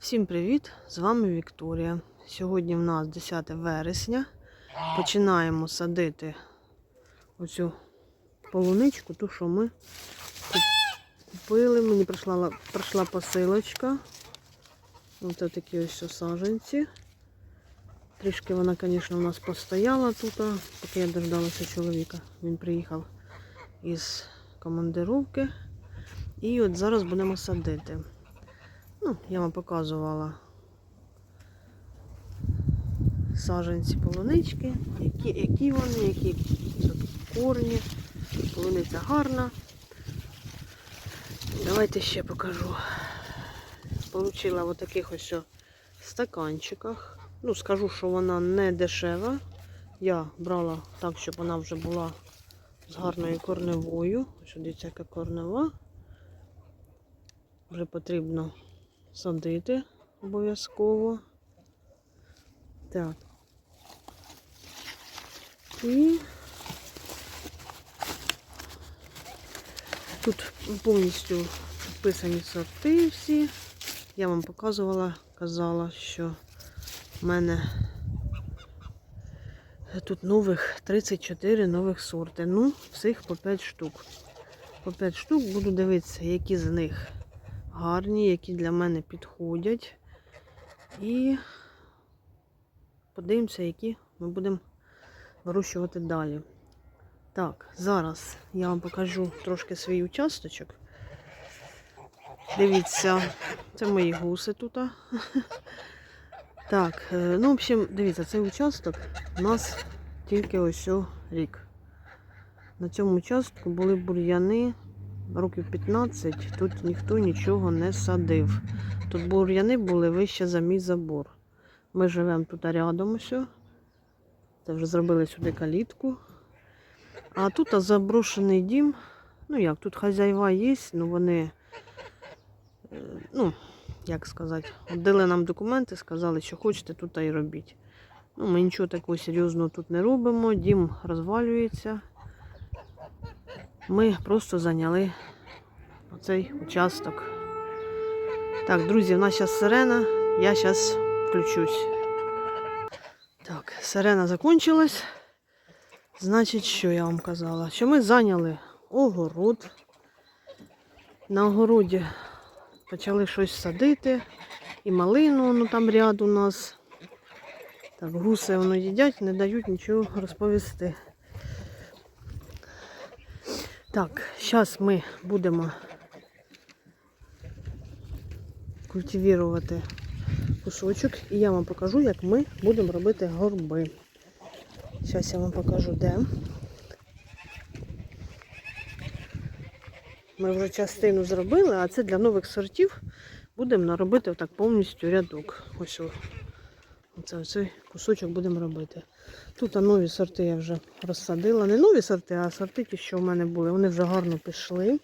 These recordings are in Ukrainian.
Всім привіт! З вами Вікторія. Сьогодні в нас 10 вересня. Починаємо садити оцю полуничку, ту, що ми купили. Мені прийшла, прийшла посилочка. Ось такі ось саженці. Трішки вона, звісно, у нас постояла тут, поки я дождалася чоловіка. Він приїхав із командировки. І от зараз будемо садити. Ну, я вам показувала саженці полунички, які, які вони, які корні. Полуниця гарна. Давайте ще покажу. Получила в таких ось стаканчиках. Ну, скажу, що вона не дешева. Я брала так, щоб вона вже була з гарною корневою. Ось дивіться, яка корнева. Вже потрібно садити обов'язково. Так. І тут повністю вписані сорти всі. Я вам показувала, казала, що в мене тут нових 34 нових сорти. Ну, всіх по 5 штук. По 5 штук буду дивитися, які з них гарні, які для мене підходять. І подивимося, які ми будемо вирощувати далі. Так, зараз я вам покажу трошки свій участочок. Дивіться, це мої гуси тут. Так, е, ну, в общем, дивіться, цей участок у нас тільки ось рік. На цьому участку були бур'яни років 15, тут ніхто нічого не садив. Тут бур'яни були вище за мій забор. Ми живемо тут рядом ось. Це вже зробили сюди калітку. А тут заброшений дім. Ну як, тут хазяїва є, ну вони, е, ну, як сказати, дали нам документи, сказали, що хочете, тут і робіть. Ну, ми нічого такого серйозного тут не робимо, дім розвалюється. Ми просто зайняли оцей участок. Так, друзі, в нас зараз сирена. Я зараз включусь. Так, сирена закончилась. Значить, що я вам казала? Що ми зайняли огород. На огороді почали щось садити. І малину, ну там ряд у нас. Так, гуси воно їдять, не дають нічого розповісти. Так, зараз ми будемо культивувати кусочок і я вам покажу, як ми будемо робити горби. Зараз я вам покажу, де. Ми вже частину зробили, а це для нових сортів будемо наробити отак повністю рядок. Ось. Оце оцей кусочок будемо робити. Тут нові сорти я вже розсадила. Не нові сорти, а сорти ті, що в мене були. Вони вже гарно пішли.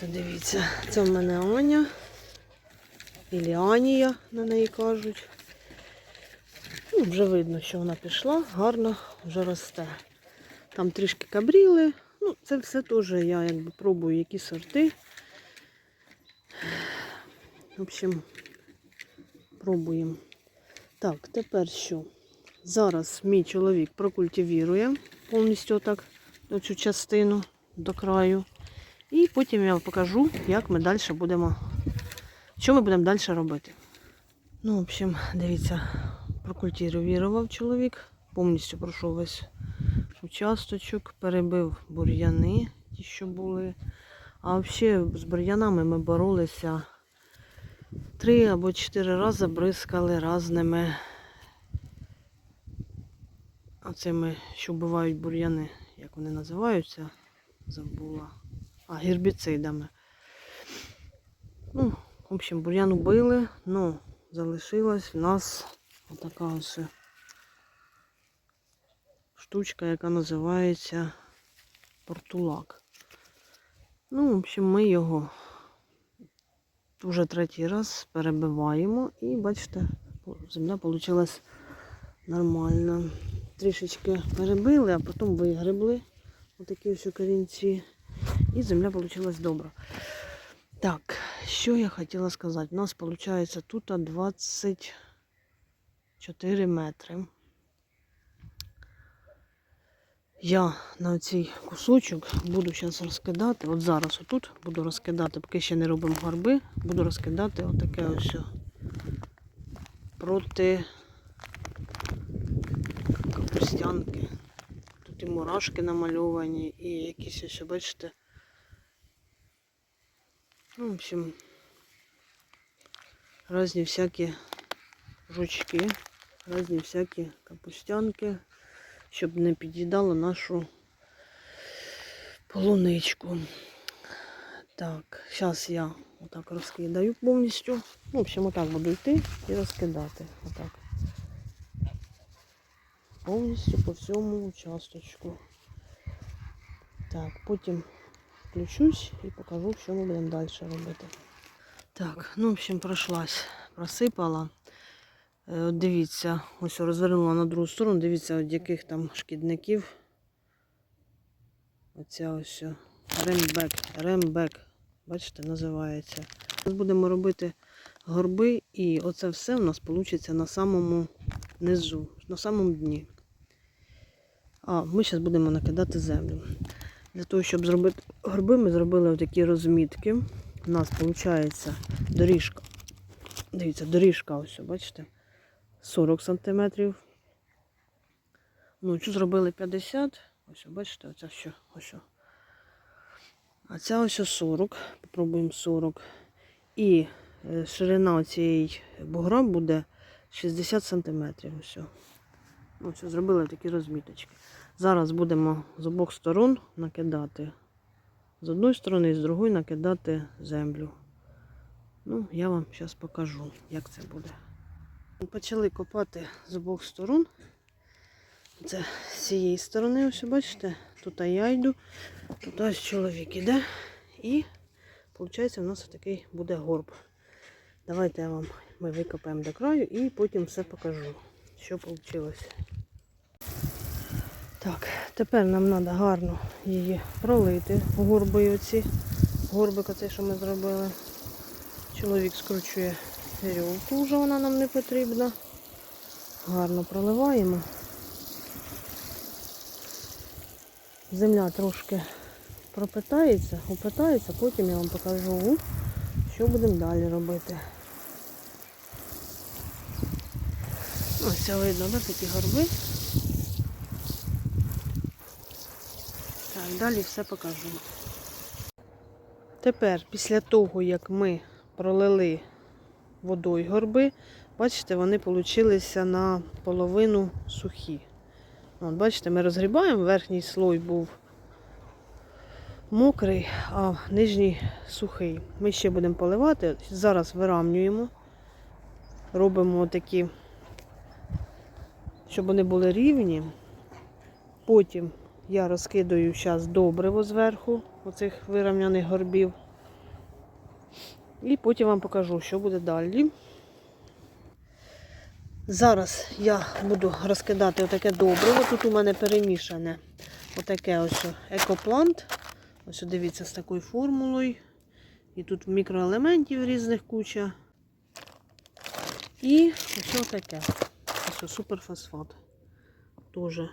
Це дивіться, це в мене Аня. Ілі Анія на неї кажуть. Ну, вже видно, що вона пішла, гарно вже росте. Там трішки кабріли. Ну, це все теж я якби пробую, які сорти. В общем, пробуємо. Так, тепер що? Зараз мій чоловік прокультивірує повністю так цю частину до краю. І потім я вам покажу, як ми далі будемо, що ми будемо далі робити. Ну, в общем, дивіться, прокультивував чоловік, повністю пройшов весь участочок, перебив бур'яни, ті, що були. А взагалі з бур'янами ми боролися три або чотири рази бризкали разними оцими, що вбивають бур'яни, як вони називаються, забула. А, гербіцидами. Ну, в общем, бур'ян убили, ну, залишилась в нас отака ось штучка, яка називається портулак. Ну, в общем, ми його вже третій раз перебиваємо і бачите, земля вийшла нормально. Трішечки перебили, а потім вигребли отакі ось корінці. І земля вийшла добра. Так, що я хотіла сказати? У нас виходить тут 24 метри. Я на цей кусочок буду зараз розкидати. От зараз отут буду розкидати, поки ще не робимо горби, буду розкидати отаке ось проти капустянки. Тут і мурашки намальовані, і якісь ось, бачите. Ну, в общем, різні всякі жучки, різні всякі капустянки, щоб не під'їдало нашу полуничку. Так, зараз я отак розкидаю повністю. Ну, в общем, отак буду йти і розкидати. Отак. Повністю по всьому участочку. Так, потім включусь і покажу, що ми будемо далі робити. Так, ну, в общем, пройшлась, просипала. Е, От дивіться, ось розвернула на другу сторону, дивіться, от яких там шкідників. Оця ось рембек, рембек, бачите, називається. Зараз будемо робити горби, і оце все у нас вийде на самому низу, на самому дні. А ми зараз будемо накидати землю. Для того, щоб зробити горби, ми зробили такі розмітки. У нас виходить доріжка. Дивіться, доріжка, ось, бачите, 40 см. Ну, зробили 50. Ось, бачите, оця що, ось. А ця ось 40. Попробуємо 40. І е, ширина цієї бугра буде 60 см. Ось. Ось, зробили такі розміточки. Зараз будемо з обох сторон накидати. З одної сторони і з другої накидати землю. Ну, я вам зараз покажу, як це буде. Почали копати з обох сторон. Це з цієї сторони, ось бачите, тут я йду, тут чоловік іде. І виходить, у нас такий буде горб. Давайте я вам ми викопаємо до краю і потім все покажу, що вийшло. Так, тепер нам треба гарно її пролити горби оці. Горбик оцей, що ми зробили. Чоловік скручує вірьовку, вже вона нам не потрібна. Гарно проливаємо. Земля трошки пропитається, опитається, потім я вам покажу, що будемо далі робити. Ось видно, да, такі горби. Так, далі все покажу. Тепер, після того, як ми пролили водою горби, бачите, вони получилися на половину сухі. От, бачите, ми розгрібаємо, верхній слой був мокрий, а нижній сухий. Ми ще будемо поливати. Зараз виравнюємо, робимо такі, щоб вони були рівні. Потім я розкидаю зараз добриво зверху оцих вирівняних горбів. І потім вам покажу, що буде далі. Зараз я буду розкидати отаке добриво. Тут у мене перемішане отаке ось екоплант. Ось дивіться, з такою формулою. І тут мікроелементів різних куча. І ось таке. Ось суперфосфат. Тоже.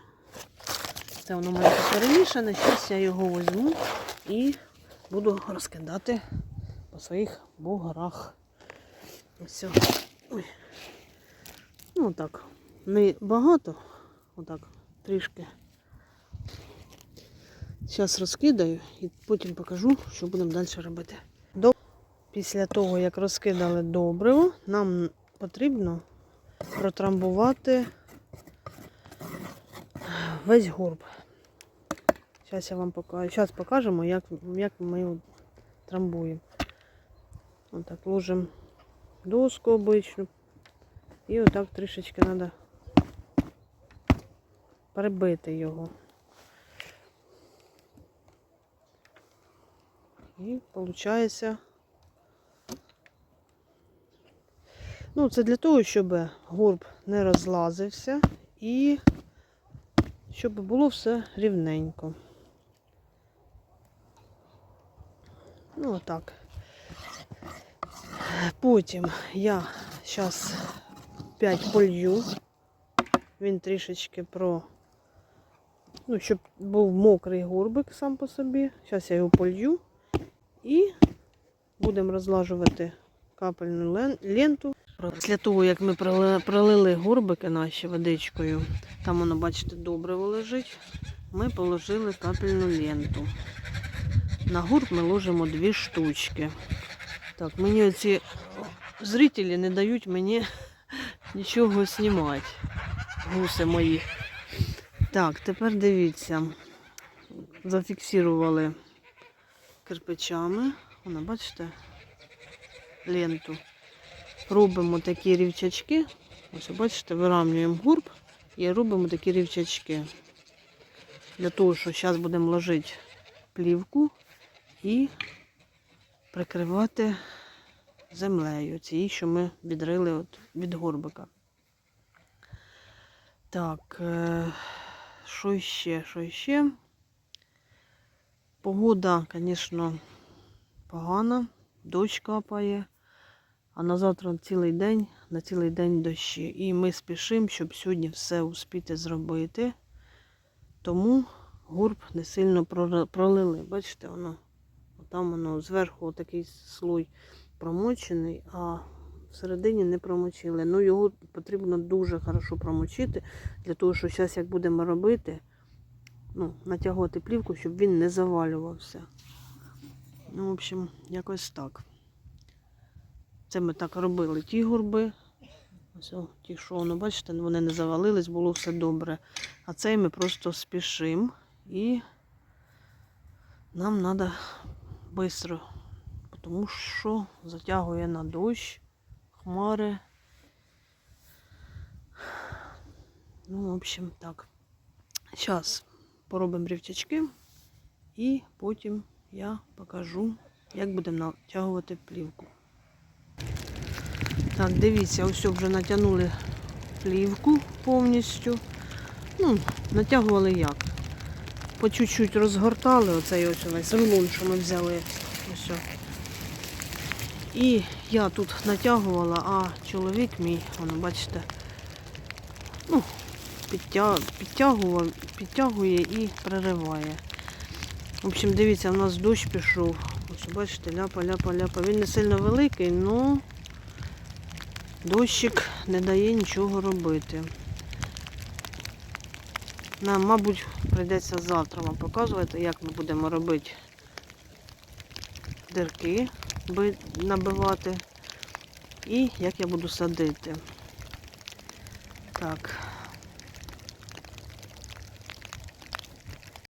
Це воно має перемішане. Зараз я його візьму і буду розкидати своїх буграх. Ось. Ой. Ну так, не багато, отак, трішки. Зараз розкидаю і потім покажу, що будемо далі робити. Після того, як розкидали добриво, нам потрібно протрамбувати весь горб. Зараз я вам покажу. Зараз покажемо, як, як ми його трамбуємо. Отак ложимо доску обичну. І отак трішечки треба прибити його. І виходить, ну, це для того, щоб горб не розлазився і щоб було все рівненько. Ну, отак. Потім я зараз 5 полью. Він трішечки про. Ну, щоб був мокрий горбик сам по собі. Зараз я його полью. І будемо розлажувати капельну ленту. Після того, як ми пролили, горбики наші водичкою, там воно, бачите, добре лежить, ми положили капельну ленту. На горб ми ложимо дві штучки. Так, мені оці зрителі не дають мені нічого знімати. Гуси мої. Так, тепер дивіться. Зафіксували кирпичами. Воно, бачите, ленту. Робимо такі рівчачки. Ось, бачите, виравнюємо гурб і робимо такі рівчачки. Для того, що зараз будемо ложити плівку і прикривати землею цією, що ми відрили от від горбика. Так, е, що ще, що ще? Погода, звісно, погана, дощ капає, а на завтра цілий день, на цілий день дощі. І ми спішимо, щоб сьогодні все успіти зробити. Тому горб не сильно пролили. Бачите, воно там воно зверху такий слой промочений, а всередині не промочили. Ну його потрібно дуже хорошо промочити, для того, що зараз як будемо робити, ну, натягувати плівку, щоб він не завалювався. Ну, в общем, якось так. Це ми так робили ті горби. Ось ті, що воно, бачите, вони не завалились, було все добре. А цей ми просто спішимо і нам треба швидко, тому що затягує на дощ, хмари. Ну, в общем, так. Зараз поробимо рівчачки і потім я покажу, як будемо натягувати плівку. Так, дивіться, ось вже натягнули плівку повністю. Ну, натягували як? По чуть-чуть розгортали оцей ось весь рулон, що ми взяли. Ось. І я тут натягувала, а чоловік мій, воно, бачите, ну, підтягував, підтягує і перериває. В общем, дивіться, у нас дощ пішов. Ось, бачите, ляпа, ляпа, ляпа. Він не сильно великий, але дощик не дає нічого робити. Нам, мабуть, прийдеться завтра вам показувати, як ми будемо робити дирки, набивати і як я буду садити. Так,